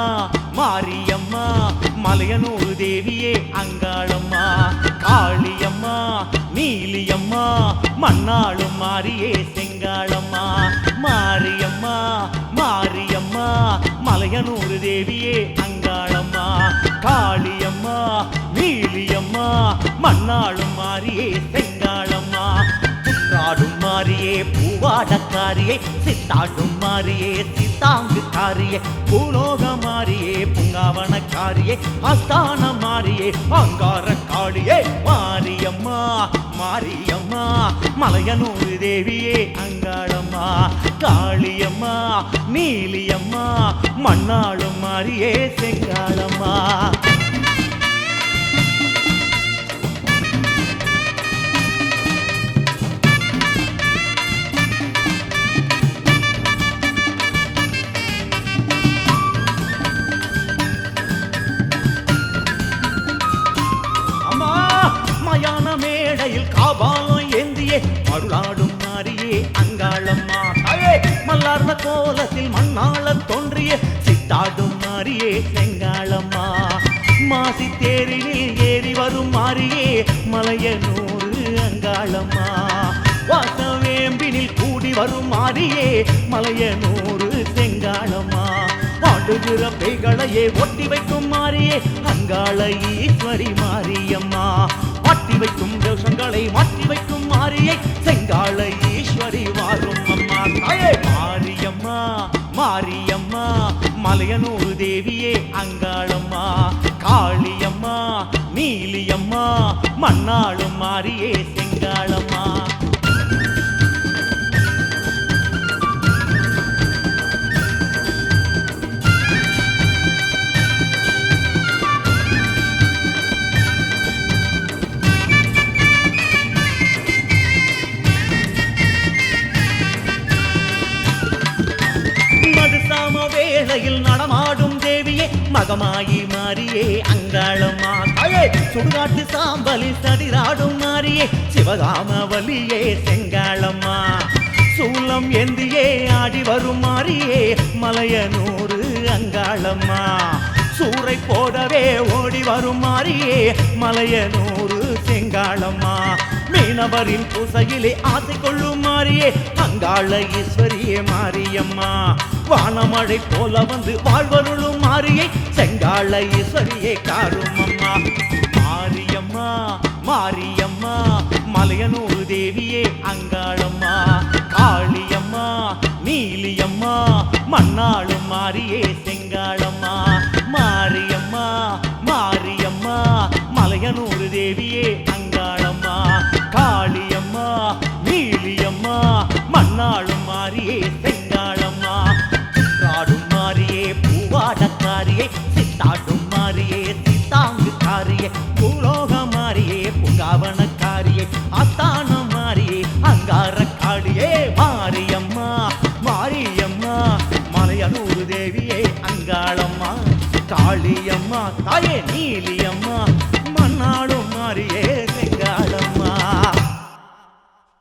மாரியம்மா மாரியம்மா மலையனூர் தேவியே அங்காளம்மா. காளியம்மா நீலியம்மா மண்ணாளும் மாரியே செங்காளம்மா. மாரியம்மா மாரியம்மா மலையனூர் தேவியே அங்காளம்மா. காளியம்மா நீலியம்மா மண்ணாளும் மாரியே செங்காளம்மா. மாறியே பூவாடக்காரியே சித்தாடும் மாறியே சித்தாங்கு காரியே பூலோக மாறியே புங்காவனக்காரியே அஸ்தான மாறியே அங்கார காளியே மாரியம்மா மாரியம்மா மலையனூறு தேவியே அங்காளம்மா காளியம்மா நீலியம்மா மண்ணாளும் மாறியே செங்காளம்மா. அருளாடும் மாறியே அங்காளம்மா தாயே மல்லார்ந்த கோலத்தில் மண்ணாள தோன்றிய சித்தாடும் மாறியே செங்காளம்மா. மாசி தேரிலே ஏறி வரும் மாறியே மலைய நூறு அங்காளம்மா. வாசவேம்பினில் கூடி வரும் மாறியே மலைய நூறு செங்காளம்மா. ஆடுகிற பெய்களையே ஒட்டி வைக்கும் மாறியே அங்காள ஈஸ்வரி மாரியம்மா. வைக்கும் தோஷங்களை மாற்றி வைக்கும் மாரியை செங்காள ஈஸ்வரி வாரும் அம்மா. தாயே மாரியம்மா மாரியம்மா மலையனூர் தேவியே அங்காளம்மா. காளியம்மா நீலியம்மா மண்ணாளும் மாரியே செங்காளம்மா. வேளையில் நடமாடும் தேவியே மகமாயி மாறியே அங்காளம்மா சுடுகாட்டு சாம்பலி சதிராடும் மாறியே சிவகாம வலியே செங்காளம்மா. சூலம் எந்தியே ஆடி வரும் மாறியே மலையனூறு அங்காளம்மா. சூறை போடவே ஓடி வரும் மாறியே மலையனூறு செங்காளம்மா. மீனவரின் பூசையிலே ஆசை கொள்ளும் மாறியே அங்காள ஈஸ்வரியே மாரியம்மா. வானமழை போல வந்து வாழ்வருளும் மாரியை செங்காள ஈஸ்வரியே காரும் அம்மா. மாரியம்மா மாரியம்மா மலையனூர் தேவியே அங்காளம்மா. காளியம்மா நீலியம்மா மண்ணாளும் மாரியே செங்காளம்மா. மாரியம்மா மாரியம்மா மலையனூர் தேவியே அங்காளம்மா. காளியம்மா நீலியம்மா மண்ணாளும் மாரியே செங்காளம்மா. ஆடியே மாரியம்மா மாரியம்மா. மலையனூர் தேவியே அங்காளம்மா. காளியம்மா தாயே நீலியம்மா. மன்னாடும் மாறியே